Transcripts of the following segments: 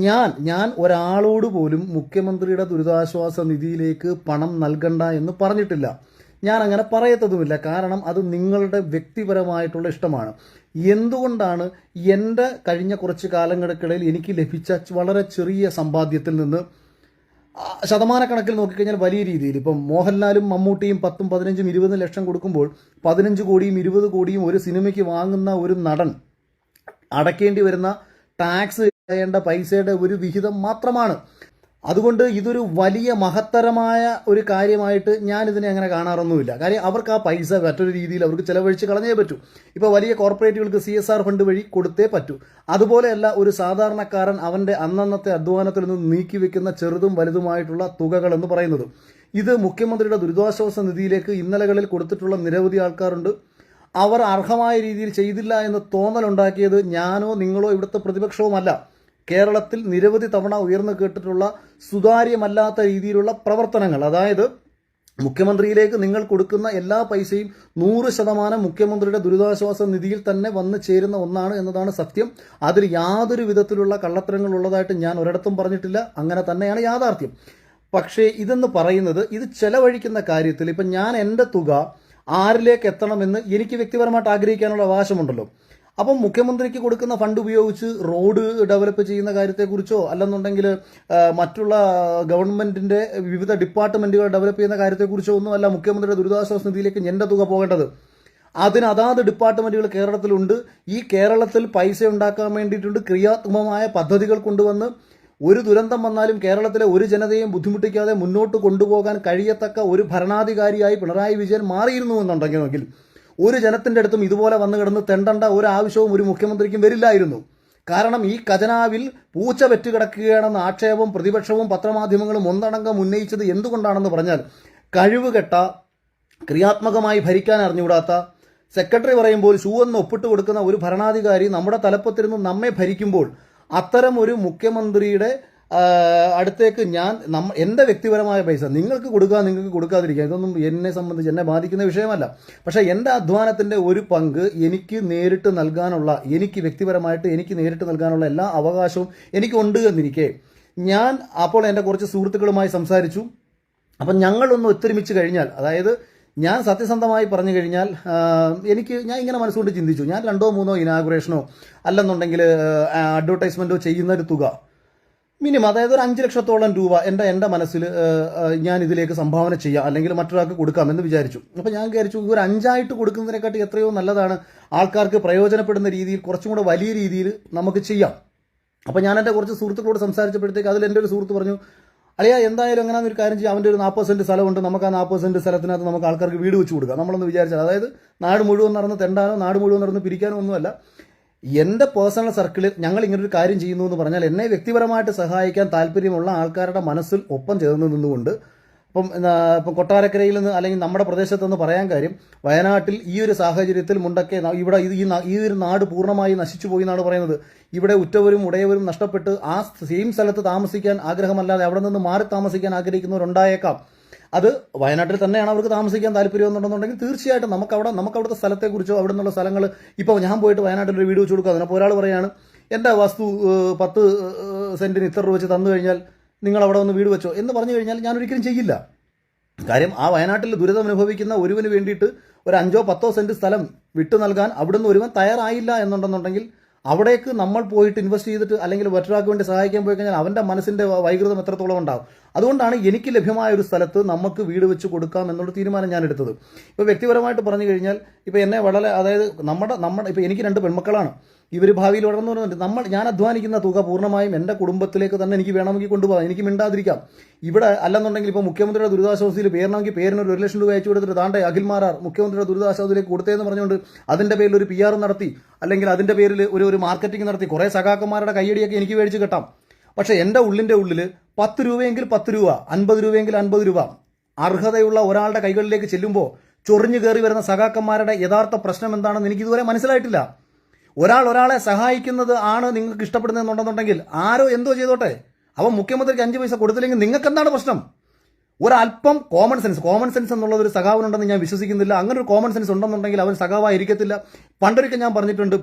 ഞാൻ ഞാൻ ഒരാളോട് പോലും മുഖ്യമന്ത്രിയുടെ ദുരിതാശ്വാസ നിധിയിലേക്ക് പണം നൽകണ്ട എന്ന് പറഞ്ഞിട്ടില്ല. ഞാൻ അങ്ങനെ പറയത്തതുമില്ല. കാരണം അത് നിങ്ങളുടെ വ്യക്തിപരമായിട്ടുള്ള ഇഷ്ടമാണ്. എന്തുകൊണ്ടാണ് എന്റെ കഴിഞ്ഞ കുറച്ച് കാലങ്ങൾക്കിടയിൽ എനിക്ക് ലഭിച്ച വളരെ ചെറിയ സമ്പാദ്യത്തിൽ നിന്ന് ശതമാനക്കണക്കിൽ നോക്കിക്കഴിഞ്ഞാൽ വലിയ രീതിയിൽ. ഇപ്പം മോഹൻലാലും മമ്മൂട്ടിയും പത്തും പതിനഞ്ചും ഇരുപതും ലക്ഷം കൊടുക്കുമ്പോൾ പതിനഞ്ച് കോടിയും ഇരുപത് കോടിയും ഒരു സിനിമയ്ക്ക് വാങ്ങുന്ന ഒരു നടൻ അടക്കേണ്ടി വരുന്ന ടാക്സ് ചെയ്യേണ്ട പൈസയുടെ ഒരു വിഹിതം മാത്രമാണ്. അതുകൊണ്ട് ഇതൊരു വലിയ മഹത്തരമായ ഒരു കാര്യമായിട്ട് ഞാൻ ഇതിനെ അങ്ങനെ കാണാറൊന്നുമില്ല. കാര്യം അവർക്ക് ആ പൈസ മറ്റൊരു രീതിയിൽ അവർക്ക് ചിലവഴിച്ച് കളഞ്ഞേ പറ്റൂ. ഇപ്പോൾ വലിയ കോർപ്പറേറ്റുകൾക്ക് സി എസ് ആർ ഫണ്ട് വഴി കൊടുത്തേ പറ്റൂ. അതുപോലെയല്ല ഒരു സാധാരണക്കാരൻ അവന്റെ അന്നന്നത്തെ അധ്വാനത്തിൽ നിന്ന് നീക്കി വെക്കുന്ന ചെറുതും വലുതുമായിട്ടുള്ള തുകകൾ എന്ന് പറയുന്നത്. ഇത് മുഖ്യമന്ത്രിയുടെ ദുരിതാശ്വാസ നിധിയിലേക്ക് ഇന്നലകളിൽ കൊടുത്തിട്ടുള്ള നിരവധി ആൾക്കാരുണ്ട്. അവർ അർഹമായ രീതിയിൽ ചെയ്തില്ല എന്ന് തോന്നലുണ്ടാക്കിയത് ഞാനോ നിങ്ങളോ ഇവിടുത്തെ പ്രതിപക്ഷവുമല്ല. കേരളത്തിൽ നിരവധി തവണ ഉയർന്നു കേട്ടിട്ടുള്ള സുതാര്യമല്ലാത്ത രീതിയിലുള്ള പ്രവർത്തനങ്ങൾ. അതായത് മുഖ്യമന്ത്രിയിലേക്ക് നിങ്ങൾ കൊടുക്കുന്ന എല്ലാ പൈസയും നൂറ് ശതമാനം മുഖ്യമന്ത്രിയുടെ ദുരിതാശ്വാസ നിധിയിൽ തന്നെ വന്നു ചേരുന്ന ഒന്നാണ് എന്നതാണ് സത്യം. അതിൽ യാതൊരു വിധത്തിലുള്ള കള്ളത്തരങ്ങൾ ഉള്ളതായിട്ട് ഞാൻ ഒരിടത്തും പറഞ്ഞിട്ടില്ല. അങ്ങനെ തന്നെയാണ് യാഥാർത്ഥ്യം. പക്ഷേ ഇതെന്ന് പറയുന്നത് ഇത് ചെലവഴിക്കുന്ന കാര്യത്തിൽ ഇപ്പം ഞാൻ എന്റെ തുക ആരിലേക്ക് എത്തണമെന്ന് എനിക്ക് വ്യക്തിപരമായിട്ട് ആഗ്രഹിക്കാനുള്ള അവകാശമുണ്ടല്ലോ. അപ്പം മുഖ്യമന്ത്രിക്ക് കൊടുക്കുന്ന ഫണ്ട് ഉപയോഗിച്ച് റോഡ് ഡെവലപ്പ് ചെയ്യുന്ന കാര്യത്തെക്കുറിച്ചോ അല്ലെന്നുണ്ടെങ്കിൽ മറ്റുള്ള ഗവൺമെന്റിന്റെ വിവിധ ഡിപ്പാർട്ട്മെന്റുകൾ ഡെവലപ്പ് ചെയ്യുന്ന കാര്യത്തെക്കുറിച്ചോ ഒന്നുമല്ല മുഖ്യമന്ത്രിയുടെ ദുരിതാശ്വാസ നിധിയിലേക്ക് എന്റെ തുക പോകേണ്ടത്. അതിന് അതാത് ഡിപ്പാർട്ട്മെന്റുകൾ കേരളത്തിലുണ്ട്. ഈ കേരളത്തിൽ പൈസ ഉണ്ടാക്കാൻ വേണ്ടിയിട്ടുണ്ട് ക്രിയാത്മകമായ പദ്ധതികൾ കൊണ്ടുവന്ന് ഒരു ദുരന്തം വന്നാലും കേരളത്തിലെ ഒരു ജനതയെയും ബുദ്ധിമുട്ടിക്കാതെ മുന്നോട്ട് കൊണ്ടുപോകാൻ കഴിയത്തക്ക ഒരു ഭരണാധികാരിയായി പിണറായി വിജയൻ മാറിയിരുന്നു എന്നുണ്ടെങ്കിൽ ഒരു ജനത്തിന്റെ അടുത്തും ഇതുപോലെ വന്നു കിടന്ന് തെണ്ടണ്ട ഒരു ആവശ്യവും ഒരു മുഖ്യമന്ത്രിക്കും വരില്ലായിരുന്നു. കാരണം ഈ ഖജനാവിൽ പൂച്ച വെറ്റുകിടക്കുകയാണെന്ന ആക്ഷേപം പ്രതിപക്ഷവും പത്രമാധ്യമങ്ങളും ഒന്നടങ്കം ഉന്നയിച്ചത് എന്തുകൊണ്ടാണെന്ന് പറഞ്ഞാൽ കഴിവുകെട്ട ക്രിയാത്മകമായി ഭരിക്കാൻ അറിഞ്ഞുകൂടാത്ത സെക്രട്ടറി പറയുമ്പോൾ ഷൂ ഒപ്പിട്ട് കൊടുക്കുന്ന ഒരു ഭരണാധികാരി നമ്മുടെ തലപ്പത്തിരുന്ന് നമ്മെ ഭരിക്കുമ്പോൾ അത്തരം ഒരു മുഖ്യമന്ത്രിയുടെ അടുത്തേക്ക് ഞാൻ നമ്മ എന്റെ വ്യക്തിപരമായ പൈസ നിങ്ങൾക്ക് കൊടുക്കുക നിങ്ങൾക്ക് കൊടുക്കാതിരിക്കുക ഇതൊന്നും എന്നെ സംബന്ധിച്ച് എന്നെ ബാധിക്കുന്ന വിഷയമല്ല. പക്ഷേ എന്റെ അധ്വാനത്തിന്റെ ഒരു പങ്ക് എനിക്ക് നേരിട്ട് നൽകാനുള്ള എനിക്ക് വ്യക്തിപരമായിട്ട് എനിക്ക് നേരിട്ട് നൽകാനുള്ള എല്ലാ അവകാശവും എനിക്കുണ്ട് എന്നിരിക്കെ. ഞാൻ അപ്പോൾ എന്റെ കുറച്ച് സുഹൃത്തുക്കളുമായി സംസാരിച്ചു. അപ്പം ഞങ്ങളൊന്ന് ഒത്തൊരുമിച്ച് കഴിഞ്ഞാൽ അതായത് ഞാൻ സത്യസന്ധമായി പറഞ്ഞു കഴിഞ്ഞാൽ എനിക്ക് ഞാൻ ഇങ്ങനെ മനസ്സുകൊണ്ട് ചിന്തിച്ചു. ഞാൻ രണ്ടോ മൂന്നോ ഇനാഗുറേഷനോ അല്ലെന്നുണ്ടെങ്കിൽ അഡ്വർടൈസ്മെന്റോ ചെയ്യുന്ന ഒരു തുക മിനിമം അതായത് ഒരു അഞ്ച് ലക്ഷത്തോളം രൂപ എന്റെ എന്റെ മനസ്സിൽ ഞാൻ ഇതിലേക്ക് സംഭാവന ചെയ്യാം അല്ലെങ്കിൽ മറ്റൊരാൾക്ക് കൊടുക്കാം എന്ന് വിചാരിച്ചു. അപ്പോൾ ഞാൻ വിചാരിച്ചു ഒരു അഞ്ചായിട്ട് കൊടുക്കുന്നതിനെക്കാട്ടി എത്രയോ നല്ലതാണ് ആൾക്കാർക്ക് പ്രയോജനപ്പെടുന്ന രീതിയിൽ കുറച്ചും കൂടെ വലിയ രീതിയിൽ നമുക്ക് ചെയ്യാം. അപ്പോൾ ഞാൻ എന്റെ കുറച്ച് സുഹൃത്തുക്കളോട് സംസാരിച്ചപ്പോഴത്തേക്ക് അതിൽ എന്റെ ഒരു സുഹൃത്ത് പറഞ്ഞു അളിയ എന്തായാലും അങ്ങനെ ഒരു കാര്യം ചെയ്യാം അവന്റെ ഒരു നാൽപ്പത് സെന്റ് സ്ഥലമുണ്ട് നമുക്ക് ആ നാൽപ്പത് സെന്റ് സ്ഥലത്തിനകത്ത് നമുക്ക് ആൾക്കാർക്ക് വീട് വെച്ച് കൊടുക്കാം. നമ്മളൊന്ന് വിചാരിച്ചാൽ അതായത് നാട് മുഴുവൻ നടന്ന് തെണ്ടാനോ നാട് മുഴുവൻ നടന്ന് പിരിക്കാനോ ഒന്നുമല്ല. എന്റെ പേഴ്സണൽ സർക്കിളിൽ ഞങ്ങൾ ഇങ്ങനൊരു കാര്യം ചെയ്യുന്നു എന്ന് പറഞ്ഞാൽ എന്നെ വ്യക്തിപരമായിട്ട് സഹായിക്കാൻ താല്പര്യമുള്ള ആൾക്കാരുടെ മനസ്സിൽ ഒപ്പം ചേർന്ന് നിന്നുകൊണ്ട് ഇപ്പം ഇപ്പം കൊട്ടാരക്കരയിൽ നിന്ന് അല്ലെങ്കിൽ നമ്മുടെ പ്രദേശത്തെന്ന് പറയാൻ കാര്യം വയനാട്ടിൽ ഈ ഒരു സാഹചര്യത്തിൽ മുണ്ടക്കെ ഇവിടെ ഈ ഈ ഒരു നാട് പൂർണമായി നശിച്ചു പോയി എന്നാണ് പറയുന്നത്. ഇവിടെ ഉറ്റവരും ഉടയവരും നഷ്ടപ്പെട്ട് ആ സെയിം സ്ഥലത്ത് താമസിക്കാൻ ആഗ്രഹമല്ലാതെ അവിടെ നിന്ന് മാറി താമസിക്കാൻ ആഗ്രഹിക്കുന്നവരുണ്ടായേക്കാം. അത് വയനാട്ടിൽ തന്നെയാണ് അവർക്ക് താമസിക്കാൻ താല്പര്യം എന്നുണ്ടെന്നുണ്ടെങ്കിൽ തീർച്ചയായിട്ടും നമുക്ക് അവിടെ നമുക്ക് അവിടുത്തെ സ്ഥലത്തെക്കുറിച്ചോ അവിടെ നിന്നുള്ള സ്ഥലങ്ങൾ ഇപ്പോൾ ഞാൻ പോയിട്ട് വയനാട്ടിൽ ഒരു വീട് വെച്ച് കൊടുക്കുക അതിനപ്പോൾ ഒരാൾ പറയാണ് എന്റെ വസ്തു പത്ത് സെന്റിന് ഇത്ര രൂപ വെച്ച് തന്നു കഴിഞ്ഞാൽ നിങ്ങൾ അവിടെ ഒന്ന് വീട് വെച്ചോ? എന്ന് പറഞ്ഞു കഴിഞ്ഞാൽ ഞാൻ ഒരിക്കലും ചെയ്യില്ല. കാര്യം ആ വയനാട്ടിൽ ദുരിതം അനുഭവിക്കുന്ന ഒരുവന് വേണ്ടിയിട്ട് ഒരു അഞ്ചോ പത്തോ സെന്റ് സ്ഥലം വിട്ടു നൽകാൻ അവിടുന്ന് ഒരുവൻ തയ്യാറായില്ല എന്നുണ്ടെന്നുണ്ടെങ്കിൽ അവിടേക്ക് നമ്മൾ പോയിട്ട് ഇൻവെസ്റ്റ് ചെയ്തിട്ട് അല്ലെങ്കിൽ മറ്റൊരാൾക്ക് വേണ്ടി സഹായിക്കാൻ പോയി കഴിഞ്ഞാൽ അവന്റെ മനസ്സിന്റെ വൈകൃതം എത്രത്തോളം ഉണ്ടാകും അതുകൊണ്ടാണ് എനിക്ക് ലഭ്യമായ ഒരു സ്ഥലത്ത് നമുക്ക് വീട് വെച്ച് കൊടുക്കാം എന്നുള്ള തീരുമാനം ഞാൻ എടുത്തത്. ഇപ്പോൾ വ്യക്തിപരമായിട്ട് പറഞ്ഞു കഴിഞ്ഞാൽ ഇപ്പോൾ എന്നെ വളരെ അതായത് നമ്മുടെ നമ്മുടെ ഇപ്പോൾ എനിക്ക് രണ്ട് പെൺമക്കളാണ്. ഇവർ ഭാവിയിൽ വളർന്നു വരുന്നുണ്ട് നമ്മൾ ഞാൻ അധ്വാനിക്കുന്ന തുക പൂർണമായും എന്റെ കുടുംബത്തിലേക്ക് തന്നെ എനിക്ക് വേണമെങ്കിൽ കൊണ്ടുപോകാം. എനിക്ക് മിണ്ടാതിരിക്കാം. ഇവിടെ അല്ലെന്നുണ്ടെങ്കിൽ ഇപ്പോൾ മുഖ്യമന്ത്രിയുടെ ദുരിതാശ്വാസത്തിൽ പേരണമെങ്കിൽ പേരിന് ഒരു ലക്ഷം രൂപ അയച്ചു കൊടുത്തിട്ട് താണ്ടെ അഖിൽ മാറാർ മുഖ്യമന്ത്രിയുടെ ദുരിതാശ്വാസത്തിലേക്ക് കൊടുത്തതെന്ന് പറഞ്ഞുകൊണ്ട് അതിന്റെ പേരിൽ ഒരു പി ആർ നടത്തി അല്ലെങ്കിൽ അതിന്റെ പേരിൽ ഒരു ഒരു മാർക്കറ്റിംഗ് നടത്തി കുറേ സഖാക്കന്മാരുടെ കയ്യടിയൊക്കെ എനിക്ക് മേടിച്ച് കിട്ടാം. പക്ഷേ എന്റെ ഉള്ളിന്റെ ഉള്ളിൽ പത്ത് രൂപയെങ്കിൽ പത്ത് രൂപ അൻപത് രൂപയെങ്കിൽ അൻപത് രൂപ അർഹതയുള്ള ഒരാളുടെ കൈകളിലേക്ക് ചെല്ലുമ്പോൾ ചൊറിഞ്ഞു കയറി വരുന്ന സഖാക്കന്മാരുടെ യഥാർത്ഥ പ്രശ്നം എന്താണെന്ന് എനിക്ക് ഇതുവരെ മനസ്സിലായിട്ടില്ല. ഒരാൾ ഒരാളെ സഹായിക്കുന്നത് ആണ് നിങ്ങൾക്ക് ഇഷ്ടപ്പെടുന്നതെന്നുണ്ടെന്നുണ്ടെങ്കിൽ ആരോ എന്തോ ചെയ്തോട്ടെ. അവൻ മുഖ്യമന്ത്രിക്ക് അഞ്ച് പൈസ കൊടുത്തില്ലെങ്കിൽ നിങ്ങൾക്ക് എന്താണ് പ്രശ്നം? ഒരല്പം കോമൺ സെൻസ് കോമൺ സെൻസ് എന്നുള്ളത് ഒരു സഖാവിനുണ്ടെന്ന് ഞാൻ വിശ്വസിക്കുന്നില്ല. അങ്ങനെ ഒരു കോമൺ സെൻസ് ഉണ്ടെന്നുണ്ടെങ്കിൽ അവൻ സഖാവായിരിക്കത്തില്ല. പണ്ടൊരിക്കൽ ഞാൻ പറഞ്ഞിട്ടുണ്ട്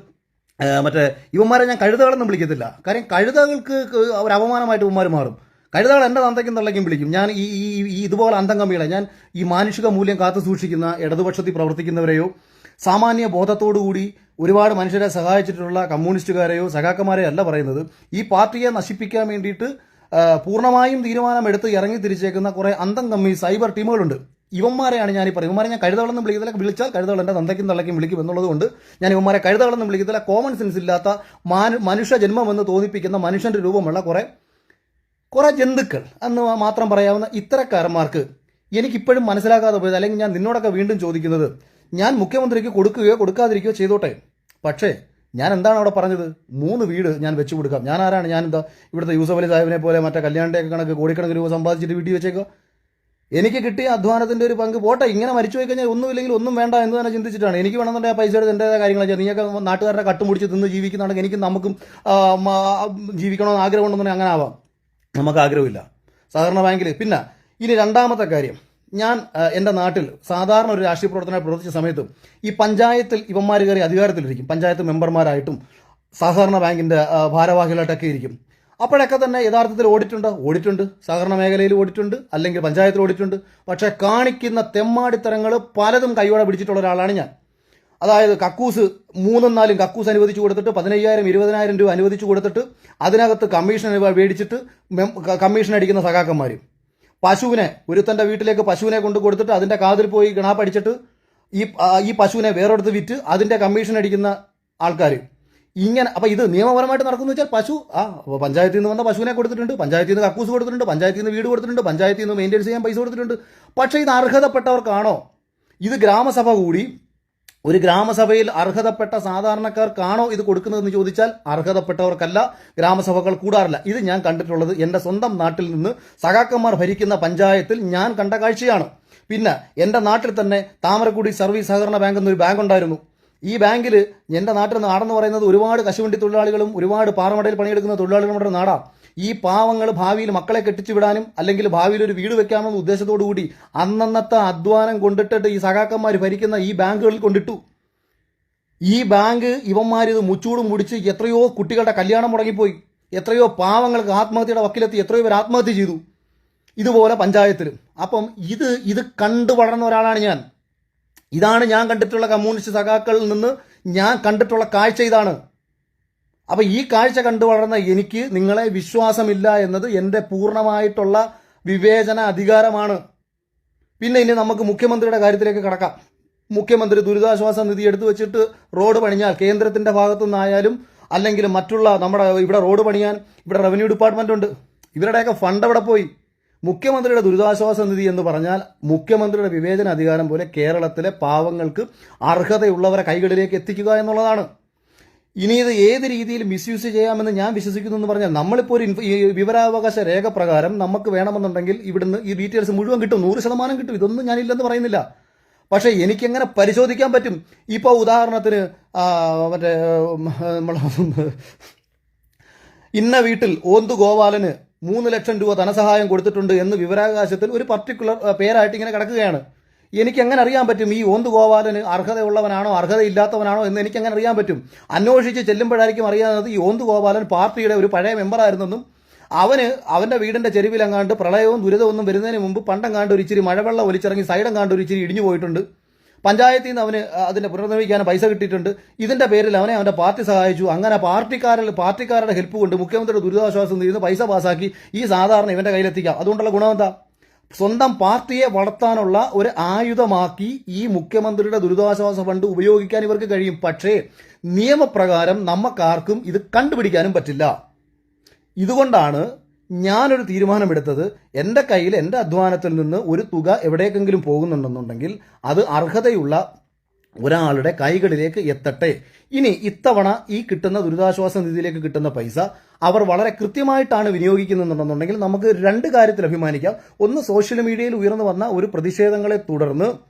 മറ്റേ ഇവന്മാരെ ഞാൻ കഴുതകളെന്നും വിളിക്കത്തില്ല. കാര്യം കഴുതകൾക്ക് ഒരു അപമാനമായിട്ട് ഇവന്മാർ മാറും. കഴുതകൾ എന്റെ തന്തയ്ക്കും തള്ളയ്ക്കും വിളിക്കും. ഞാൻ ഈ ഈ ഈ ഇതുപോലെ അന്തംഗമികളെ ഞാൻ ഈ മാനുഷിക മൂല്യം കാത്തു സൂക്ഷിക്കുന്ന ഇടതുപക്ഷത്തിൽ പ്രവർത്തിക്കുന്നവരെയോ സാമാന്യ ബോധത്തോടുകൂടി ഒരുപാട് മനുഷ്യരെ സഹായിച്ചിട്ടുള്ള കമ്മ്യൂണിസ്റ്റുകാരെയോ സഖാക്കന്മാരെയോ അല്ല പറയുന്നത്. ഈ പാർട്ടിയെ നശിപ്പിക്കാൻ വേണ്ടിയിട്ട് പൂർണമായും തീരുമാനമെടുത്ത് ഇറങ്ങി തിരിച്ചേക്കുന്ന കുറെ അന്തം കമ്മി സൈബർ ടീമുകളുണ്ട്. ഇവന്മാരെയാണ് ഞാൻ പറയുന്നത്. ഇവന്മാരെ ഞാൻ കഴുതകളെന്നും വിളിക്കത്തില്ല. വിളിച്ചാൽ കഴുതകൾ എന്റെ തന്തയ്ക്കും തള്ളയ്ക്കും വിളിക്കും എന്നുള്ളതുകൊണ്ട് ഞാൻ ഇവന്മാരെ കഴുതകളെന്നും വിളിക്കത്തില്ല. കോമൺ സെൻസ് ഇല്ലാത്ത മാനു മനുഷ്യ ജന്മമെന്ന് തോന്നിപ്പിക്കുന്ന മനുഷ്യന്റെ രൂപമുള്ള കുറേ കുറേ ജന്തുക്കൾ. എന്ന് മാത്രം പറയാവുന്ന ഇത്തരക്കാരന്മാർക്ക് എനിക്കിപ്പോഴും മനസ്സിലാക്കാതെ പോയത് അല്ലെങ്കിൽ ഞാൻ നിന്നോടൊക്കെ വീണ്ടും ചോദിക്കുന്നത് ഞാൻ മുഖ്യമന്ത്രിക്ക് കൊടുക്കുകയോ കൊടുക്കാതിരിക്കുകയോ ചെയ്തോട്ടെ? പക്ഷേ ഞാൻ എന്താണ് അവിടെ പറഞ്ഞത്? മൂന്ന് വീട് ഞാൻ വെച്ചു കൊടുക്കാം. ഞാൻ ആരാണ്? ഞാൻ എന്താ ഇവിടുത്തെ യൂസഫ് അലി സാഹിബിനെ പോലെ മറ്റേ കല്യാണിന്റെ കണക്ക് കോടിക്കണക്കിന് രൂപ സമ്പാദിച്ചിട്ട് വീട്ടിൽ വെച്ചേക്കോ? എനിക്ക് കിട്ടിയ അധ്വാനത്തിന്റെ ഒരു പങ്ക് പോട്ടെ. ഇങ്ങനെ മരിച്ചു പോയി കഴിഞ്ഞാൽ ഒന്നും ഒന്നുമില്ലെങ്കിൽ ഒന്നും വേണ്ട എന്ന് തന്നെ ചിന്തിച്ചിട്ടാണ്. എനിക്ക് വേണമെന്നുണ്ടെങ്കിൽ ആ പൈസ എടുത്ത് എന്റെതായ കാര്യങ്ങൾ ചെയ്യാം നീയൊക്കെ നാട്ടുകാരുടെ കട്ടുമുടിച്ച് തിന്ന് ജീവിക്കുന്നുണ്ടെങ്കിൽ എനിക്ക് നമുക്കും ജീവിക്കണമെന്ന് ആഗ്രഹമുണ്ടെന്നുണ്ടെങ്കിൽ അങ്ങനെ ആവാം. നമുക്ക് ആഗ്രഹമില്ല. സാധാരണ ബാങ്കിൽ. പിന്നെ ഇനി രണ്ടാമത്തെ കാര്യം. ഞാൻ എന്റെ നാട്ടിൽ സാധാരണ ഒരു രാഷ്ട്രീയ പ്രവർത്തനമായി പ്രവർത്തിച്ച സമയത്തും ഈ പഞ്ചായത്തിൽ ഇവന്മാർ കയറി അധികാരത്തിലിരിക്കും. പഞ്ചായത്ത് മെമ്പർമാരായിട്ടും സഹകരണ ബാങ്കിന്റെ ഭാരവാഹികളായിട്ടൊക്കെ ഇരിക്കും. അപ്പോഴൊക്കെ തന്നെ യഥാർത്ഥത്തിൽ ഓടിട്ടുണ്ട് ഓടിട്ടുണ്ട് സഹകരണ മേഖലയിൽ ഓടിട്ടുണ്ട് അല്ലെങ്കിൽ പഞ്ചായത്തിൽ ഓടിട്ടുണ്ട് പക്ഷേ കാണിക്കുന്ന തെമ്മാടിത്തരങ്ങൾ പലതും കൈയോടെ പിടിച്ചിട്ടുള്ള ഒരാളാണ് ഞാൻ. അതായത് കക്കൂസ് മൂന്നും നാലും കക്കൂസ് അനുവദിച്ചു കൊടുത്തിട്ട് പതിനയ്യായിരം ഇരുപതിനായിരം രൂപ അനുവദിച്ചു കൊടുത്തിട്ട് അതിനകത്ത് കമ്മീഷൻ മേടിച്ചിട്ട് കമ്മീഷൻ അടിക്കുന്ന സഖാക്കന്മാർ പശുവിനെ ഒരുത്തന്റെ വീട്ടിലേക്ക് പശുവിനെ കൊണ്ട് കൊടുത്തിട്ട് അതിന്റെ കാതിൽ പോയി കിണാപ്പടിച്ചിട്ട് ഈ ഈ പശുവിനെ വേറെടുത്ത് വിറ്റ് അതിന്റെ കമ്മീഷൻ അടിക്കുന്ന ആൾക്കാർ ഇങ്ങനെ അപ്പോൾ ഇത് നിയമപരമായിട്ട് നടക്കുന്നു വെച്ചാൽ പശു ആ പഞ്ചായത്തിൽ നിന്ന് വന്ന പശുവിനെ കൊടുത്തിട്ടുണ്ട് പഞ്ചായത്തിൽ നിന്ന് കക്കൂസ് കൊടുത്തിട്ടുണ്ട് പഞ്ചായത്തിൽ നിന്ന് വീട് കൊടുത്തിട്ടുണ്ട് പഞ്ചായത്തിൽ നിന്ന് മെയിന്റെയിൻ ചെയ്യാൻ പൈസ കൊടുത്തിട്ടുണ്ട്. പക്ഷേ ഇത് അർഹതപ്പെട്ടവർക്കാണോ? ഇത് ഗ്രാമസഭ കൂടി ഒരു ഗ്രാമസഭയിൽ അർഹതപ്പെട്ട സാധാരണക്കാർക്കാണോ ഇത് കൊടുക്കുന്നതെന്ന് ചോദിച്ചാൽ അർഹതപ്പെട്ടവർക്കല്ല ഗ്രാമസഭകൾ കൂടാറില്ല. ഇത് ഞാൻ കണ്ടിട്ടുള്ളത് എന്റെ സ്വന്തം നാട്ടിൽ നിന്ന് സഖാക്കന്മാർ ഭരിക്കുന്ന പഞ്ചായത്തിൽ ഞാൻ കണ്ട കാഴ്ചയാണ്. പിന്നെ എന്റെ നാട്ടിൽ തന്നെ താമരക്കുടി സർവീസ് സഹകരണ ബാങ്ക് എന്നൊരു ബാങ്ക് ഉണ്ടായിരുന്നു. ഈ ബാങ്കിൽ എന്റെ നാട്ടിൽ നാടെന്ന് പറയുന്നത് ഒരുപാട് കശുവണ്ടി തൊഴിലാളികളും ഒരുപാട് പാറമടയിൽ പണിയെടുക്കുന്ന തൊഴിലാളികളുടെ നാടാണ് ഈ പാവങ്ങൾ ഭാവിയിൽ മക്കളെ കെട്ടിച്ചു വിടാനും അല്ലെങ്കിൽ ഭാവിയിൽ ഒരു വീട് വെക്കാമെന്ന ഉദ്ദേശത്തോടു കൂടി അന്നന്നത്തെ അധ്വാനം കൊണ്ടിട്ടിട്ട് ഈ സഖാക്കന്മാർ ഭരിക്കുന്ന ഈ ബാങ്കുകളിൽ കൊണ്ടിട്ടു. ഈ ബാങ്ക് ഇവന്മാർ ഇത് മുച്ചൂടും മുടിച്ച് എത്രയോ കുട്ടികളുടെ കല്യാണം മുടങ്ങിപ്പോയി. എത്രയോ പാവങ്ങൾക്ക് ആത്മഹത്യയുടെ വക്കിലെത്തി എത്രയോ പേർ ആത്മഹത്യ ചെയ്തു. ഇതുപോലെ പഞ്ചായത്തിലും. അപ്പം ഇത് ഇത് കണ്ടു വളർന്ന ഒരാളാണ് ഞാൻ. ഇതാണ് ഞാൻ കണ്ടിട്ടുള്ള കമ്മ്യൂണിസ്റ്റ് സഖാക്കളിൽ നിന്ന് ഞാൻ കണ്ടിട്ടുള്ള കാഴ്ച ഇതാണ്. അപ്പൊ ഈ കാഴ്ച കണ്ടു വളർന്ന എനിക്ക് നിങ്ങളെ വിശ്വാസമില്ല എന്നത് എന്റെ പൂർണമായിട്ടുള്ള വിവേചന അധികാരമാണ്. പിന്നെ ഇനി നമുക്ക് മുഖ്യമന്ത്രിയുടെ കാര്യത്തിലേക്ക് കടക്കാം. മുഖ്യമന്ത്രി ദുരിതാശ്വാസ നിധി എടുത്തു വെച്ചിട്ട് റോഡ് പണിഞ്ഞാൽ കേന്ദ്രത്തിന്റെ ഭാഗത്തു നിന്നായാലും അല്ലെങ്കിൽ മറ്റുള്ള നമ്മുടെ ഇവിടെ റോഡ് പണിയാൻ ഇവിടെ റവന്യൂ ഡിപ്പാർട്ട്മെന്റ് ഉണ്ട്. ഇവരുടെയൊക്കെ ഫണ്ട് അവിടെ പോയി? മുഖ്യമന്ത്രിയുടെ ദുരിതാശ്വാസ നിധി എന്ന് പറഞ്ഞാൽ മുഖ്യമന്ത്രിയുടെ വിവേചന അധികാരം പോലെ കേരളത്തിലെ പാവങ്ങൾക്ക് അർഹതയുള്ളവരെ കൈകളിലേക്ക് എത്തിക്കുക എന്നുള്ളതാണ്. ഇനി ഇത് ഏത് രീതിയിൽ മിസ്യൂസ് ചെയ്യാമെന്ന് ഞാൻ വിശ്വസിക്കുന്നു എന്ന് പറഞ്ഞാൽ നമ്മളിപ്പോൾ ഒരു വിവരാവകാശ രേഖ പ്രകാരം നമുക്ക് വേണമെന്നുണ്ടെങ്കിൽ ഇവിടുന്ന് ഈ ഡീറ്റെയിൽസ് മുഴുവൻ കിട്ടും. നൂറ് ശതമാനം കിട്ടും. ഇതൊന്നും ഞാനില്ലെന്ന് പറയുന്നില്ല. പക്ഷേ എനിക്കെങ്ങനെ പരിശോധിക്കാൻ പറ്റും? ഇപ്പോൾ ഉദാഹരണത്തിന് മറ്റേ ഇന്ന വീട്ടിൽ ഓന്തു ഗോപാലന് മൂന്ന് ലക്ഷം രൂപ ധനസഹായം കൊടുത്തിട്ടുണ്ട് എന്ന് വിവരാവകാശത്തിൽ ഒരു പർട്ടിക്കുലർ പേരായിട്ട് ഇങ്ങനെ കിടക്കുകയാണ്. എനിക്ക് എങ്ങനെ അറിയാൻ പറ്റും? ഈ ഓന്ത് ഗോപാലന് അർഹതയുള്ളവനാണോ അർഹതയില്ലാത്തവനാണോ എന്ന് എനിക്ക് എങ്ങനെ അറിയാൻ പറ്റും? അന്വേഷിച്ച് ചെല്ലുമ്പോഴായിരിക്കും അറിയാവുന്നത് ഈ ഓന്ത് ഗോപാലൻ പാർട്ടിയുടെ ഒരു പഴയ മെമ്പറായിരുന്നെന്നും അവന് അവന്റെ വീടിന്റെ ചെരുവിലെങ്ങാണ്ട് പ്രളയവും ദുരിതമൊന്നും വരുന്നതിന് മുമ്പ് പണ്ടെങ്ങാണ്ട് ഒരു ഇച്ചിരി മഴവെള്ളം ഒലിച്ചിറങ്ങി സൈഡെങ്ങാണ്ട് ഒരു ഇച്ചിരി ഇടിഞ്ഞു പോയിട്ടുണ്ട്. പഞ്ചായത്തിൽ നിന്ന് അവന് അതിന്റെ പുനർനിർമ്മിക്കാൻ പൈസ കിട്ടിയിട്ടുണ്ട്. ഇതിന്റെ പേരിൽ അവനെ അവന്റെ പാർട്ടി സഹായിച്ചു. അങ്ങനെ പാർട്ടിക്കാരിൽ പാർട്ടിക്കാരുടെ ഹെൽപ്പ് കൊണ്ട് മുഖ്യമന്ത്രിയുടെ ദുരിതാശ്വാസം നിന്ന് പൈസ പാസാക്കി ഈ സാധാരണ ഇവന്റെ കയ്യിലെത്തിക്കാം. അതുകൊണ്ടുള്ള ഗുണമെന്താ സ്വന്തം പാർട്ടിയെ വളർത്താനുള്ള ഒരു ആയുധമാക്കി ഈ മുഖ്യമന്ത്രിയുടെ ദുരിതാശ്വാസ ഫണ്ട് ഉപയോഗിക്കാൻ ഇവർക്ക് കഴിയും. പക്ഷേ നിയമപ്രകാരം നമുക്കാർക്കും ഇത് കണ്ടുപിടിക്കാനും പറ്റില്ല. ഇതുകൊണ്ടാണ് ഞാനൊരു തീരുമാനമെടുത്തത്. എന്റെ കയ്യിൽ എന്റെ അധ്വാനത്തിൽ നിന്ന് ഒരു തുക എവിടേക്കെങ്കിലും പോകുന്നുണ്ടെന്നുണ്ടെങ്കിൽ അത് അർഹതയുള്ള ഒരാളുടെ കൈകളിലേക്ക് എത്തട്ടെ. ഇനി ഇത്തവണ ഈ കിട്ടുന്ന ദുരിതാശ്വാസ നിധിയിലേക്ക് കിട്ടുന്ന പൈസ അവർ വളരെ കൃത്യമായിട്ടാണ് വിനിയോഗിക്കുന്നുണ്ടെന്നുണ്ടെങ്കിൽ നമുക്ക് രണ്ട് കാര്യത്തിൽ അഭിമാനിക്കാം. ഒന്ന് സോഷ്യൽ മീഡിയയിൽ ഉയർന്നു വന്ന ഒരു പ്രതിഷേധങ്ങളെ തുടർന്ന്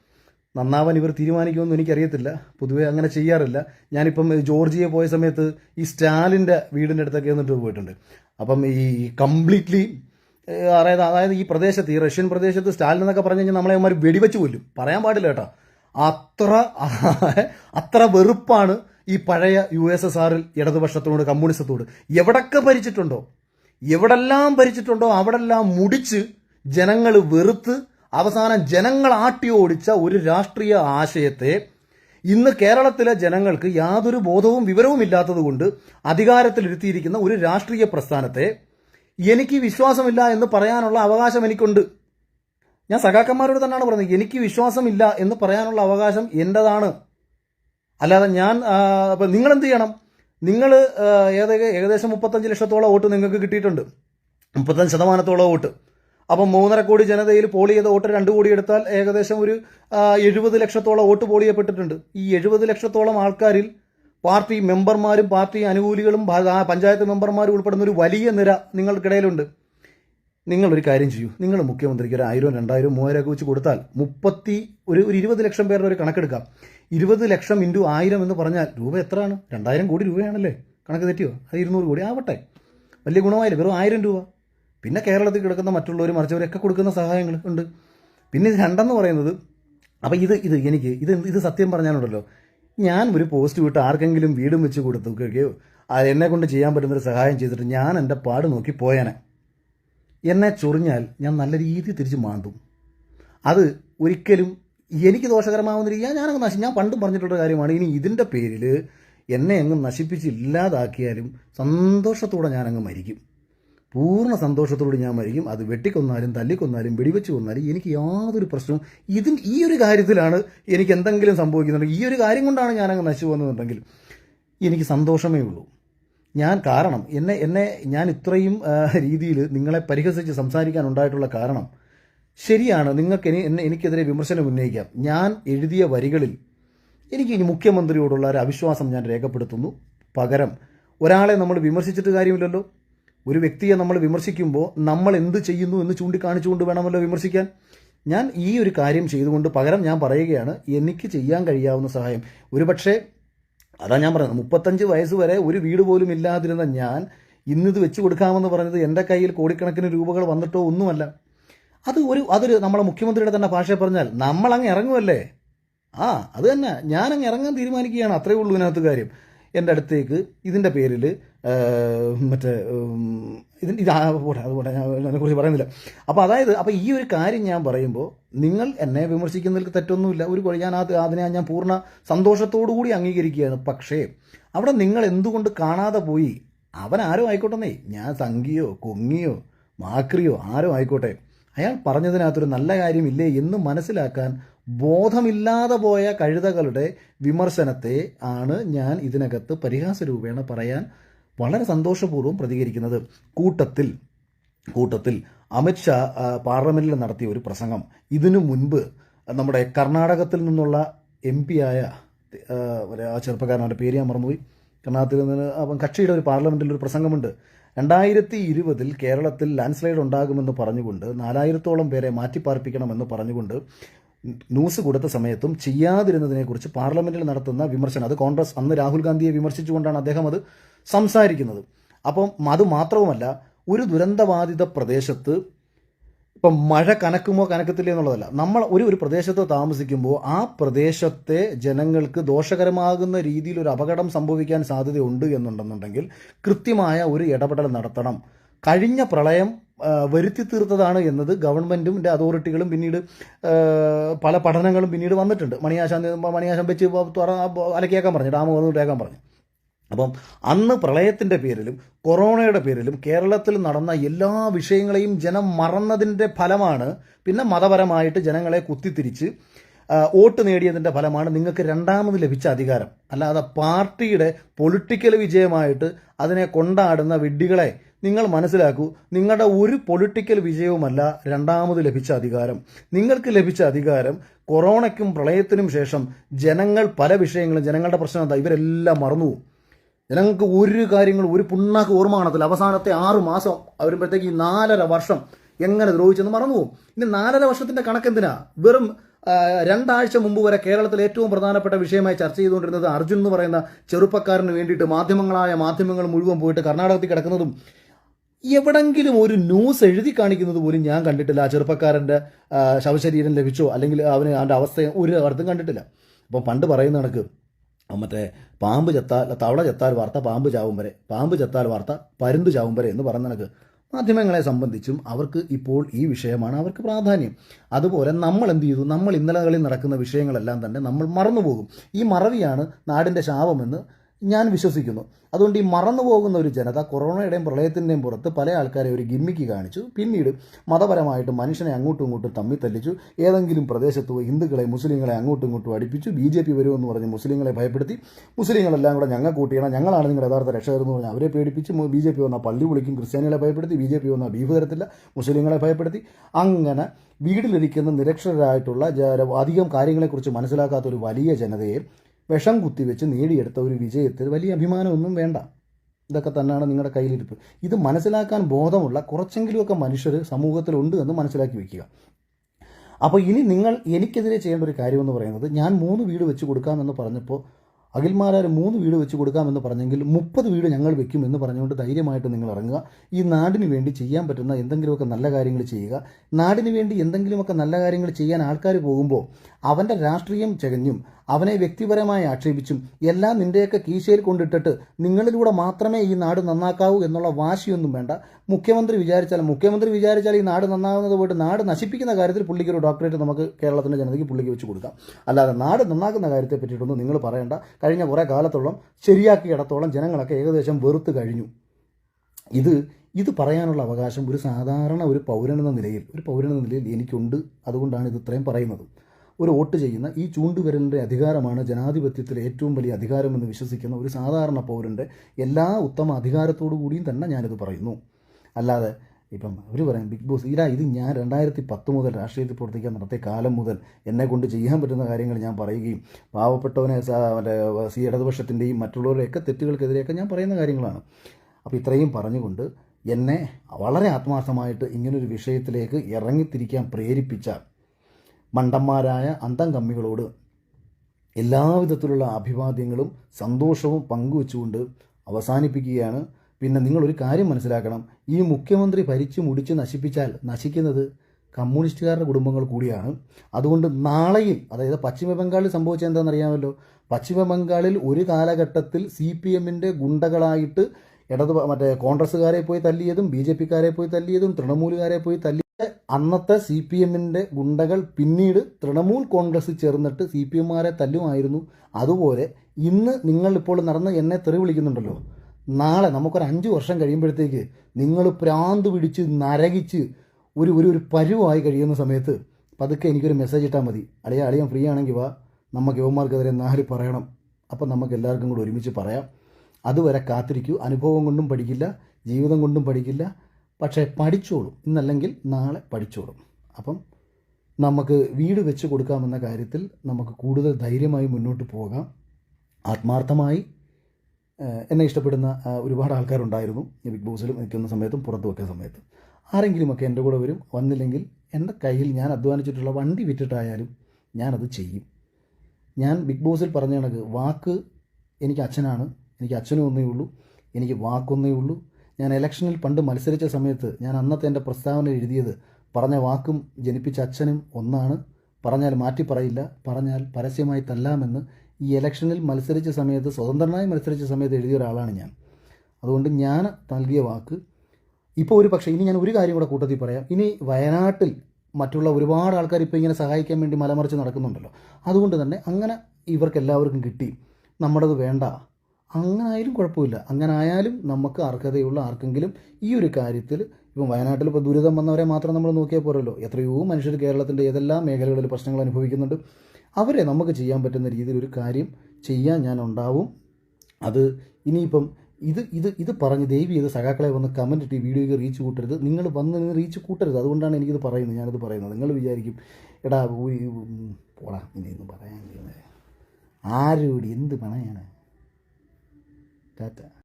നന്നാവാൻ ഇവർ തീരുമാനിക്കുമെന്ന് എനിക്കറിയത്തില്ല. പൊതുവേ അങ്ങനെ ചെയ്യാറില്ല. ഞാനിപ്പം ജോർജിയെ പോയ സമയത്ത് ഈ സ്റ്റാലിന്റെ വീടിന്റെ അടുത്തൊക്കെ എന്നിട്ട് പോയിട്ടുണ്ട്. അപ്പം ഈ കംപ്ലീറ്റ്ലി അതായത് അതായത് ഈ പ്രദേശത്ത് ഈ റഷ്യൻ പ്രദേശത്ത് സ്റ്റാലിൻ എന്നൊക്കെ പറഞ്ഞു കഴിഞ്ഞാൽ നമ്മളെ അവന്മാർ വെടിവെച്ച് കൊല്ലും. പറയാൻ പാടില്ല കേട്ടോ. അത്ര അത്ര വെറുപ്പാണ് ഈ പഴയ യു എസ് എസ് ആറിൽ ഇടതുപക്ഷത്തോട് കമ്മ്യൂണിസത്തോട്. എവിടൊക്കെ ഭരിച്ചിട്ടുണ്ടോ? എവിടെല്ലാം ഭരിച്ചിട്ടുണ്ടോ അവിടെല്ലാം മുടിച്ച് ജനങ്ങൾ വെറുത്ത് അവസാനം ജനങ്ങൾ ആട്ടി ഓടിച്ച ഒരു രാഷ്ട്രീയ ആശയത്തെ ഇന്ന് കേരളത്തിലെ ജനങ്ങൾക്ക് യാതൊരു ബോധവും വിവരവും ഇല്ലാത്തതുകൊണ്ട് അധികാരത്തിലിരുത്തിയിരിക്കുന്ന ഒരു രാഷ്ട്രീയ പ്രസ്ഥാനത്തെ എനിക്ക് വിശ്വാസമില്ല എന്ന് പറയാനുള്ള അവകാശം എനിക്കുണ്ട്. ഞാൻ സഖാക്കന്മാരോട് തന്നെയാണ് പറയുന്നത് എനിക്ക് വിശ്വാസമില്ല എന്ന് പറയാനുള്ള അവകാശം എന്റെതാണ് അല്ലാതെ ഞാൻ അപ്പം നിങ്ങൾ എന്ത് ചെയ്യണം നിങ്ങൾ ഏതൊക്കെ ഏകദേശം മുപ്പത്തഞ്ച് ലക്ഷത്തോളം വോട്ട് നിങ്ങൾക്ക് കിട്ടിയിട്ടുണ്ട്. മുപ്പത്തഞ്ച് ശതമാനത്തോളം വോട്ട്. അപ്പം മൂന്നര കോടി ജനതയിൽ പോൾ ചെയ്ത വോട്ട് രണ്ട് കോടി എടുത്താൽ ഏകദേശം ഒരു എഴുപത് ലക്ഷത്തോളം വോട്ട് പോൾ ചെയ്യപ്പെട്ടിട്ടുണ്ട്. ഈ എഴുപത് ലക്ഷത്തോളം ആൾക്കാരിൽ പാർട്ടി മെമ്പർമാരും പാർട്ടി അനുകൂലികളും പഞ്ചായത്ത് മെമ്പർമാരും ഉൾപ്പെടുന്ന ഒരു വലിയ നിര നിങ്ങൾക്കിടയിലുണ്ട്. നിങ്ങളൊരു കാര്യം ചെയ്യൂ. നിങ്ങൾ മുഖ്യമന്ത്രിക്ക് ഒരു ആയിരം രണ്ടായിരം മൂവായിരം ഒക്കെ വെച്ച് കൊടുത്താൽ മുപ്പത്തി ഒരു ഒരു ഇരുപത് ലക്ഷം പേരുടെ ഒരു കണക്കെടുക്കാം. ഇരുപത് ലക്ഷം ഇന്റു ആയിരം എന്ന് പറഞ്ഞാൽ രൂപ എത്രയാണ്? രണ്ടായിരം കോടി രൂപയാണല്ലേ? കണക്ക് തെറ്റിയോ? അത് ഇരുന്നൂറ് കോടി ആവട്ടെ. വലിയ ഗുണമായില്ല? വെറും ആയിരം രൂപ. പിന്നെ കേരളത്തിൽ കിടക്കുന്ന മറ്റുള്ളവർ മറിച്ചവരൊക്കെ കൊടുക്കുന്ന സഹായങ്ങൾ ഉണ്ട്. പിന്നെ ഇത് രണ്ടെന്ന് പറയുന്നത് അപ്പോൾ ഇത് ഇത് എനിക്ക് ഇത് ഇത് സത്യം പറഞ്ഞാലുണ്ടല്ലോ. ഞാൻ ഒരു പോസ്റ്റ് വിട്ട് ആർക്കെങ്കിലും വീടും വെച്ച് കൊടുക്കുകയോ എന്നെ കൊണ്ട് ചെയ്യാൻ പറ്റുന്നൊരു സഹായം ചെയ്തിട്ട് ഞാൻ എന്റെ പാട് നോക്കി പോയാനെ. എന്നെ ചൊറിഞ്ഞാൽ ഞാൻ നല്ല രീതിയിൽ തിരിച്ച് മാന്തും. അത് ഒരിക്കലും എനിക്ക് ദോഷകരമാവുന്ന രീതി ഞാനങ്ങ് നശി ഞാൻ പണ്ടും പറഞ്ഞിട്ടുള്ള കാര്യമാണ് ഇനി ഇതിന്റെ പേരിൽ എന്നെ അങ്ങ് നശിപ്പിച്ച് ഇല്ലാതാക്കിയാലും സന്തോഷത്തോടെ ഞാനങ്ങ് മരിക്കും. പൂർണ സന്തോഷത്തോടെ ഞാൻ മരിക്കും. അത് വെട്ടിക്കൊന്നാലും തല്ലിക്കൊന്നാലും വെടിവെച്ച് കൊന്നാലും എനിക്ക് യാതൊരു പ്രശ്നവും ഇതിൻ ഈ ഒരു കാര്യത്തിലാണ് എനിക്ക് എന്തെങ്കിലും സംഭവിക്കുന്നുണ്ടെങ്കിൽ ഈ ഒരു കാര്യം കൊണ്ടാണ് ഞാനങ്ങ് നശിച്ചു പോകുന്നതെന്നുണ്ടെങ്കിൽ എനിക്ക് സന്തോഷമേ ഉള്ളൂ. ഞാൻ കാരണം എന്നെ എന്നെ ഞാൻ ഇത്രയും രീതിയിൽ നിങ്ങളെ പരിഹസിച്ച് സംസാരിക്കാൻ ഉണ്ടായിട്ടുള്ള കാരണം ശരിയാണ് നിങ്ങൾക്ക് ഇനി എന്നെ എനിക്കെതിരെ വിമർശനം ഉന്നയിക്കാം. ഞാൻ എഴുതിയ വരികളിൽ എനിക്ക് ഇനി മുഖ്യമന്ത്രിയോടുള്ള ഒരു അവിശ്വാസം ഞാൻ രേഖപ്പെടുത്തുന്നു. പകരം ഒരാളെ നമ്മൾ വിമർശിച്ചിട്ട് കാര്യമില്ലല്ലോ. ഒരു വ്യക്തിയെ നമ്മൾ വിമർശിക്കുമ്പോൾ നമ്മൾ എന്ത് ചെയ്യുന്നു എന്ന് ചൂണ്ടിക്കാണിച്ചുകൊണ്ട് വേണമല്ലോ വിമർശിക്കാൻ. ഞാൻ ഈ ഒരു കാര്യം ചെയ്തുകൊണ്ട് പകരം ഞാൻ പറയുകയാണ് എനിക്ക് ചെയ്യാൻ കഴിയാവുന്ന സഹായം. ഒരുപക്ഷെ അതാ ഞാൻ പറയുന്നത് മുപ്പത്തഞ്ച് വയസ്സ് വരെ ഒരു വീട് പോലും ഇല്ലാതിരുന്ന ഞാൻ ഇന്നിത് വെച്ച് കൊടുക്കാമെന്ന് പറഞ്ഞത് എന്റെ കയ്യിൽ കോടിക്കണക്കിന് രൂപകൾ വന്നിട്ടോ ഒന്നുമല്ല. അത് ഒരു അതൊരു നമ്മളെ മുഖ്യമന്ത്രിയുടെ തന്നെ ഭാഷ പറഞ്ഞാൽ നമ്മളങ്ങ് ഇറങ്ങുമല്ലേ ആ അത് തന്നെ. ഞാനങ്ങ് ഇറങ്ങാൻ തീരുമാനിക്കുകയാണ്. അത്രേ ഉള്ളൂ ഇതിനകത്ത് കാര്യം. എന്റെ അടുത്തേക്ക് ഇതിന്റെ പേരിൽ മറ്റേ ഇതിന് ഇത് പോട്ടെ അത് പോട്ടെ ഞാൻ അതിനെക്കുറിച്ച് പറയുന്നില്ല. അപ്പോൾ അതായത് അപ്പോൾ ഈ ഒരു കാര്യം ഞാൻ പറയുമ്പോൾ നിങ്ങൾ എന്നെ വിമർശിക്കുന്നതിൽ തെറ്റൊന്നുമില്ല. ഒരു ഞാൻ അത് അതിനെ ഞാൻ പൂർണ സന്തോഷത്തോടു കൂടി അംഗീകരിക്കുകയാണ്. പക്ഷേ അവിടെ നിങ്ങൾ എന്തുകൊണ്ട് കാണാതെ പോയി? അവൻ ആരോ ആയിക്കോട്ടെന്നേ. ഞാൻ സംഘിയോ കൊങ്ങിയോ മാക്രിയോ ആരോ ആയിക്കോട്ടെ. അയാൾ പറഞ്ഞതിനകത്തൊരു നല്ല കാര്യമില്ലേ എന്ന് മനസ്സിലാക്കാൻ ബോധമില്ലാതെ പോയ കഴുതകളുടെ വിമർശനത്തെ ആണ് ഞാൻ ഇതിനകത്ത് പരിഹാസ രൂപേണ പറയാൻ വളരെ സന്തോഷപൂർവം പ്രതികരിക്കുന്നത് കൂട്ടത്തിൽ കൂട്ടത്തിൽ അമിത്ഷാ പാർലമെന്റിൽ നടത്തിയ ഒരു പ്രസംഗം. ഇതിനു മുൻപ് നമ്മുടെ കർണാടകത്തിൽ നിന്നുള്ള എം പി ആയ ആ, ചെറുപ്പക്കാരൻ പേര് ഞാൻ മറന്നുപോയി. കർണാടകത്തിൽ നിന്ന് അപ്പം കക്ഷിയുടെ ഒരു പാർലമെന്റിൽ ഒരു പ്രസംഗമുണ്ട്. രണ്ടായിരത്തി ഇരുപതിൽ കേരളത്തിൽ ലാൻഡ് സ്ലൈഡ് ഉണ്ടാകുമെന്ന് പറഞ്ഞുകൊണ്ട് നാലായിരത്തോളം പേരെ മാറ്റിപ്പാർപ്പിക്കണമെന്ന് പറഞ്ഞുകൊണ്ട് ന്യൂസ് കൊടുത്ത സമയത്തും ചെയ്യാതിരുന്നതിനെക്കുറിച്ച് പാർലമെന്റിൽ നടത്തുന്ന വിമർശനം അത് കോൺഗ്രസ് അന്ന് രാഹുൽ ഗാന്ധിയെ വിമർശിച്ചുകൊണ്ടാണ് അദ്ദേഹം അത് സംസാരിക്കുന്നത്. അപ്പം അത് മാത്രവുമല്ല ഒരു ദുരന്തബാധിത പ്രദേശത്ത് ഇപ്പം മഴ കനക്കുമോ കനക്കത്തില്ലേ എന്നുള്ളതല്ല. നമ്മൾ ഒരു ഒരു പ്രദേശത്ത് താമസിക്കുമ്പോൾ ആ പ്രദേശത്തെ ജനങ്ങൾക്ക് ദോഷകരമാകുന്ന രീതിയിൽ ഒരു അപകടം സംഭവിക്കാൻ സാധ്യതയുണ്ട് എന്നുണ്ടെന്നുണ്ടെങ്കിൽ കൃത്യമായ ഒരു ഇടപെടൽ നടത്തണം. കഴിഞ്ഞ പ്രളയം വരുത്തി തീർത്തതാണ് എന്നത് ഗവൺമെന്റും അതോറിറ്റികളും പിന്നീട് പല പഠനങ്ങളും പിന്നീട് വന്നിട്ടുണ്ട്. മണിയാശാന്തി മണിയാശാൻ വെച്ച് തുറ അലക്കിയാക്കാൻ പറഞ്ഞു ഡാം വന്നിട്ടേക്കാൻ പറഞ്ഞു. അപ്പം അന്ന് പ്രളയത്തിന്റെ പേരിലും കൊറോണയുടെ പേരിലും കേരളത്തിൽ നടന്ന എല്ലാ വിഷയങ്ങളെയും ജനം മറന്നതിന്റെ ഫലമാണ് പിന്നെ മതപരമായിട്ട് ജനങ്ങളെ കുത്തിത്തിരിച്ച് വോട്ട് നേടിയതിന്റെ ഫലമാണ് നിങ്ങൾക്ക് രണ്ടാമത് ലഭിച്ച അധികാരം. അല്ലാതെ പാർട്ടിയുടെ പൊളിറ്റിക്കൽ വിജയമായിട്ട് അതിനെ കൊണ്ടാടുന്ന വിഡ്ഢികളെ നിങ്ങൾ മനസ്സിലാക്കൂ നിങ്ങളുടെ ഒരു പൊളിറ്റിക്കൽ വിജയവുമല്ല രണ്ടാമത് ലഭിച്ച അധികാരം. നിങ്ങൾക്ക് ലഭിച്ച അധികാരം കൊറോണയ്ക്കും പ്രളയത്തിനും ശേഷം ജനങ്ങൾ പല വിഷയങ്ങളും ജനങ്ങളുടെ പ്രശ്നം എന്താ ഇവരെല്ലാം മറന്നുപോകും. ജനങ്ങൾക്ക് ഒരു കാര്യങ്ങൾ ഒരു പുണ്ണാക്ക് ഓർമ്മ കാണത്തില്ല. അവസാനത്തെ ആറ് മാസം വരുമ്പോഴത്തേക്ക് ഈ നാലര വർഷം എങ്ങനെ ദ്രോഹിച്ചെന്ന് മറന്നുപോകും ഇനി നാലര വർഷത്തിന്റെ കണക്ക് കണക്കെന്തിനാ? വെറും രണ്ടാഴ്ച മുമ്പ് വരെ കേരളത്തിൽ ഏറ്റവും പ്രധാനപ്പെട്ട വിഷയമായി ചർച്ച ചെയ്തുകൊണ്ടിരുന്നത് അർജുൻ എന്ന് പറയുന്ന ചെറുപ്പക്കാരന് വേണ്ടിയിട്ട് മാധ്യമങ്ങളായ മാധ്യമങ്ങൾ മുഴുവൻ പോയിട്ട് കർണാടകത്തിൽ കിടക്കുന്നതും എവിടെങ്കിലും ഒരു ന്യൂസ് എഴുതി കാണിക്കുന്നത് പോലും ഞാൻ കണ്ടിട്ടില്ല. ആ ചെറുപ്പക്കാരന്റെ ശവശരീരം ലഭിച്ചോ അല്ലെങ്കിൽ അവന് അവന്റെ അവസ്ഥ ഒരു അർത്ഥം കണ്ടിട്ടില്ല. അപ്പം പണ്ട് പറയുന്ന കണക്ക് മറ്റേ പാമ്പ് ചത്താൽ തവള ചത്താൽ വാർത്ത പാമ്പ് ചാവും വരെ പാമ്പ് ചത്താൽ വാർത്ത പരുന്ത് ചാവും വരെ എന്ന് പറഞ്ഞ കണക്ക് മാധ്യമങ്ങളെ സംബന്ധിച്ചും അവർക്ക് ഇപ്പോൾ ഈ വിഷയമാണ് അവർക്ക് പ്രാധാന്യം. അതുപോലെ നമ്മൾ എന്ത് ചെയ്തു? നമ്മൾ ഇന്നലകളിൽ നടക്കുന്ന വിഷയങ്ങളെല്ലാം തന്നെ നമ്മൾ മറന്നുപോകും. ഈ മറവിയാണ് നാടിന്റെ ശാപമെന്ന് ഞാൻ വിശ്വസിക്കുന്നു. അതുകൊണ്ട് ഈ മറന്നു പോകുന്ന ഒരു ജനത കൊറോണയുടെയും പ്രളയത്തിന്റെയും പുറത്ത് പല ആൾക്കാരെ ഒരു ഗിമ്മിക്ക് കാണിച്ചു. പിന്നീട് മതപരമായിട്ട് മനുഷ്യനെ അങ്ങോട്ടും ഇങ്ങോട്ടും തമ്മി തല്ലിച്ചു ഏതെങ്കിലും പ്രദേശത്ത് ഹിന്ദുക്കളെ മുസ്ലിങ്ങളെ അങ്ങോട്ടും ഇങ്ങോട്ടും അടുപ്പിച്ചു. ബി ജെ പി വരുമെന്ന് പറഞ്ഞ് മുസ്ലിങ്ങളെ ഭയപ്പെടുത്തി. മുസ്ലിങ്ങളെല്ലാം കൂടെ ഞങ്ങൾ കൂട്ടിയണം ഞങ്ങളാണ് നിങ്ങളുടെ യഥാർത്ഥ രക്ഷകരെന്ന് പറഞ്ഞ് അവരെ പേടിപ്പിച്ച് ബി ജെ പി വന്നാൽ പള്ളി വിളിക്കും. ക്രിസ്ത്യാനികളെ ഭയപ്പെടുത്തി. ബി ജെ പി വന്നാൽ ബീഫ് തരത്തില്ല. മുസ്ലിങ്ങളെ ഭയപ്പെടുത്തി. അങ്ങനെ വീട്ടിലിരിക്കുന്ന നിരക്ഷരായിട്ടുള്ള അധികം കാര്യങ്ങളെക്കുറിച്ച് മനസ്സിലാക്കാത്ത ഒരു വലിയ ജനതയെ വിഷം കുത്തിവെച്ച് നേടിയെടുത്ത ഒരു വിജയത്തിൽ വലിയ അഭിമാനമൊന്നും വേണ്ട. ഇതൊക്കെ തന്നെയാണ് നിങ്ങളുടെ കയ്യിലിരിപ്പ്. ഇത് മനസ്സിലാക്കാൻ ബോധമുള്ള കുറച്ചെങ്കിലുമൊക്കെ മനുഷ്യർ സമൂഹത്തിലുണ്ട് എന്ന് മനസ്സിലാക്കി വയ്ക്കുക അപ്പോൾ ഇനി നിങ്ങൾ എനിക്കെതിരെ ചെയ്യേണ്ട ഒരു കാര്യമെന്ന് പറയുന്നത് ഞാൻ മൂന്ന് വീട് വെച്ച് കൊടുക്കാമെന്ന് പറഞ്ഞപ്പോൾ അഖിൽമാരാർ മൂന്ന് വീട് വെച്ച് കൊടുക്കാമെന്ന് പറഞ്ഞെങ്കിൽ മുപ്പത് വീട് ഞങ്ങൾ വെക്കും എന്ന് പറഞ്ഞുകൊണ്ട് ധൈര്യമായിട്ട് നിങ്ങൾ ഇറങ്ങുക. ഈ നാടിന് വേണ്ടി ചെയ്യാൻ പറ്റുന്ന എന്തെങ്കിലുമൊക്കെ നല്ല കാര്യങ്ങൾ ചെയ്യുക. നാടിന് വേണ്ടി എന്തെങ്കിലുമൊക്കെ നല്ല കാര്യങ്ങൾ ചെയ്യാൻ ആൾക്കാർ പോകുമ്പോൾ അവന്റെ രാഷ്ട്രീയം ചകഞ്ഞും അവനെ വ്യക്തിപരമായി ആക്ഷേപിച്ചും എല്ലാം നിന്റെയൊക്കെ കീശയിൽ കൊണ്ടിട്ടിട്ട് നിങ്ങളിലൂടെ മാത്രമേ ഈ നാട് നന്നാക്കാവൂ എന്നുള്ള വാശിയൊന്നും വേണ്ട. മുഖ്യമന്ത്രി വിചാരിച്ചാൽ മുഖ്യമന്ത്രി വിചാരിച്ചാൽ ഈ നാട് നന്നാകുന്നത് പോയിട്ട് നാട് നശിപ്പിക്കുന്ന കാര്യത്തിൽ പുള്ളിക്ക് ഒരു ഡോക്ടറേറ്റ് നമുക്ക് കേരളത്തിന്റെ ജനതയ്ക്ക് പുള്ളിക്ക് വെച്ച് കൊടുക്കാം. അല്ലാതെ നാട് നന്നാക്കുന്ന കാര്യത്തെ പറ്റിയിട്ടൊന്നും നിങ്ങൾ പറയേണ്ട. കഴിഞ്ഞ കുറേ കാലത്തോളം ശരിയാക്കിയിടത്തോളം ജനങ്ങളൊക്കെ ഏകദേശം വെറുത്ത് കഴിഞ്ഞു. ഇത് ഇത് പറയാനുള്ള അവകാശം ഒരു സാധാരണ ഒരു പൗരനെന്ന നിലയിൽ ഒരു പൗരനെന്ന നിലയിൽ എനിക്കുണ്ട്. അതുകൊണ്ടാണ് ഇത് ഇത്രയും പറയുന്നത്. ഒരു വോട്ട് ചെയ്യുന്ന ഈ ചൂണ്ടുവിരലിന്റെ അധികാരമാണ് ജനാധിപത്യത്തിലെ ഏറ്റവും വലിയ അധികാരമെന്ന് വിശ്വസിക്കുന്ന ഒരു സാധാരണ പൗരന്റെ എല്ലാ ഉത്തമ അധികാരത്തോടു കൂടിയും തന്നെ ഞാനിത് പറയുന്നു. അല്ലാതെ ഇപ്പം അവർ പറയും ബിഗ് ബോസ് ഇല്ല ഇത് ഞാൻ രണ്ടായിരത്തി പത്ത് മുതൽ രാഷ്ട്രീയത്തിൽ പ്രവർത്തിക്കാൻ നടത്തിയ കാലം മുതൽ എന്നെ കൊണ്ട് ചെയ്യാൻ പറ്റുന്ന കാര്യങ്ങൾ ഞാൻ പറയുകയും പാവപ്പെട്ടവനെ മറ്റേ സി ഇടതുപക്ഷത്തിന്റെയും മറ്റുള്ളവരുടെയൊക്കെ തെറ്റുകൾക്കെതിരെയൊക്കെ ഞാൻ പറയുന്ന കാര്യങ്ങളാണ്. അപ്പോൾ ഇത്രയും പറഞ്ഞുകൊണ്ട് എന്നെ വളരെ ആത്മാർത്ഥമായിട്ട് ഇങ്ങനൊരു വിഷയത്തിലേക്ക് ഇറങ്ങിത്തിരിക്കാൻ പ്രേരിപ്പിച്ച മണ്ടന്മാരായ അന്തം കമ്മികളോട് എല്ലാവിധത്തിലുള്ള അഭിവാദ്യങ്ങളും സന്തോഷവും പങ്കുവെച്ചുകൊണ്ട് അവസാനിപ്പിക്കുകയാണ്. പിന്നെ നിങ്ങളൊരു കാര്യം മനസ്സിലാക്കണം. ഈ മുഖ്യമന്ത്രി ഭരിച്ചു മുടിച്ച് നശിപ്പിച്ചാൽ നശിക്കുന്നത് കമ്മ്യൂണിസ്റ്റുകാരുടെ കുടുംബങ്ങൾ കൂടിയാണ്. അതുകൊണ്ട് നാളെയും അതായത് പശ്ചിമ ബംഗാളിൽ സംഭവിച്ചത് എന്താണെന്നറിയാമല്ലോ പശ്ചിമ ബംഗാളിൽ ഒരു കാലഘട്ടത്തിൽ സി പി എമ്മിന്റെ ഗുണ്ടകളായിട്ട് ഇടത് മറ്റേ കോൺഗ്രസ്സുകാരെ പോയി തല്ലിയതും ബി ജെ പിക്കാരെ പോയി തല്ലിയതും തൃണമൂലുകാരെ പോയി തല്ലി അന്നത്തെ സി പി എമ്മിന്റെ ഗുണ്ടകൾ പിന്നീട് തൃണമൂൽ കോൺഗ്രസ് ചേർന്നിട്ട് സി പി എമ്മാരെ തല്ലുമായിരുന്നു. അതുപോലെ ഇന്ന് നിങ്ങളിപ്പോൾ നടന്ന് എന്നെ തെറി വിളിക്കുന്നുണ്ടല്ലോ. നാളെ നമുക്കൊരു അഞ്ച് വർഷം കഴിയുമ്പോഴത്തേക്ക് നിങ്ങൾ പ്രാന്ത് പിടിച്ച് നരകിച്ച് ഒരു ഒരു ഒരു പരുവായി കഴിയുന്ന സമയത്ത് പതുക്കെ എനിക്കൊരു മെസ്സേജ് ഇട്ടാൽ മതി. അളിയ അളിയൻ ഫ്രീ ആണെങ്കിൽ വാ. നമുക്ക് യുവമാർക്കെതിരെ നാല് പറയണം. അപ്പം നമുക്ക് എല്ലാവർക്കും കൂടെ ഒരുമിച്ച് പറയാം. അതുവരെ കാത്തിരിക്കൂ. അനുഭവം കൊണ്ടും പഠിക്കില്ല. ജീവിതം കൊണ്ടും പഠിക്കില്ല. പക്ഷേ പഠിച്ചോളും. ഇന്നല്ലെങ്കിൽ നാളെ പഠിച്ചോളും. അപ്പം നമുക്ക് വീട് വെച്ച് കൊടുക്കാമെന്ന കാര്യത്തിൽ നമുക്ക് കൂടുതൽ ധൈര്യമായി മുന്നോട്ട് പോകാം. ആത്മാർത്ഥമായി എന്നെ ഇഷ്ടപ്പെടുന്ന ഒരുപാട് ആൾക്കാരുണ്ടായിരുന്നു. ബിഗ് ബോസിലും നിൽക്കുന്ന സമയത്തും പുറത്ത് വയ്ക്കുന്ന സമയത്തും. ആരെങ്കിലുമൊക്കെ എന്റെ കൂടെ വരും. വന്നില്ലെങ്കിൽ എന്റെ കയ്യിൽ ഞാൻ അധ്വാനിച്ചിട്ടുള്ള വണ്ടി വിറ്റിട്ടായാലും ഞാനത് ചെയ്യും. ഞാൻ ബിഗ് ബോസിൽ പറഞ്ഞ കണക്ക് വാക്ക് എനിക്ക് അച്ഛനാണ്. എനിക്ക് അച്ഛനും ഒന്നേ ഉള്ളൂ. എനിക്ക് വാക്കൊന്നേ ഉള്ളൂ. ഞാൻ ഇലക്ഷനിൽ പണ്ട് മത്സരിച്ച സമയത്ത് ഞാൻ അന്നത്തെ എന്റെ പ്രസ്താവന എഴുതിയത് പറഞ്ഞ വാക്കും ജനിപ്പിച്ച അച്ഛനും ഒന്നാണ്. പറഞ്ഞാൽ മാറ്റി പറയില്ല. പറഞ്ഞാൽ പരസ്യമായി തല്ലാമെന്ന്. ഈ ഇലക്ഷനിൽ മത്സരിച്ച സമയത്ത് സ്വതന്ത്രനായി മത്സരിച്ച സമയത്ത് എഴുതിയ ഒരാളാണ് ഞാൻ. അതുകൊണ്ട് ഞാൻ നൽകിയ വാക്ക്. ഇപ്പോൾ ഒരു പക്ഷേ ഇനി ഞാൻ ഒരു കാര്യം കൂടെ കൂട്ടത്തിൽ പറയാം. ഇനി വയനാട്ടിൽ മറ്റുള്ള ഒരുപാട് ആൾക്കാർ ഇപ്പോൾ ഇങ്ങനെ സഹായിക്കാൻ വേണ്ടി മലമറിച്ച് നടക്കുന്നുണ്ടല്ലോ. അതുകൊണ്ട് തന്നെ അങ്ങനെ ഇവർക്കെല്ലാവർക്കും കിട്ടി. നമ്മുടേത് വേണ്ട. അങ്ങനെ ആയാലും കുഴപ്പമില്ല. അങ്ങനെ ആയാലും നമുക്ക് അർഹതയുള്ള ആർക്കെങ്കിലും ഈ ഒരു കാര്യത്തിൽ ഇപ്പം വയനാട്ടിൽ ഇപ്പോൾ ദുരിതം വന്നവരെ മാത്രം നമ്മൾ നോക്കിയാൽ പോരല്ലോ. എത്രയോ മനുഷ്യർ കേരളത്തിന്റെ ഏതെല്ലാം മേഖലകളിൽ പ്രശ്നങ്ങൾ അനുഭവിക്കുന്നുണ്ട്. അവരെ നമുക്ക് ചെയ്യാൻ പറ്റുന്ന രീതിയിൽ ഒരു കാര്യം ചെയ്യാൻ ഞാൻ ഉണ്ടാവും. അത് ഇനിയിപ്പം ഇത് ഇത് ഇത് പറഞ്ഞ് ദേവി ഇത് സഖാക്കളെ വന്ന് കമന്റ് ഇട്ട് ഈ വീഡിയോയ്ക്ക് റീച്ച് കൂട്ടരുത്. നിങ്ങൾ വന്ന് നിന്ന് റീച്ച് കൂട്ടരുത്. അതുകൊണ്ടാണ് എനിക്കിത് പറയുന്നത്. ഞാനിത് പറയുന്നത്. നിങ്ങൾ വിചാരിക്കും എടാ പോടാ. ഇനി ഇന്ന് പറയാൻ ആരോടി എന്ത് പണയാണ്? data.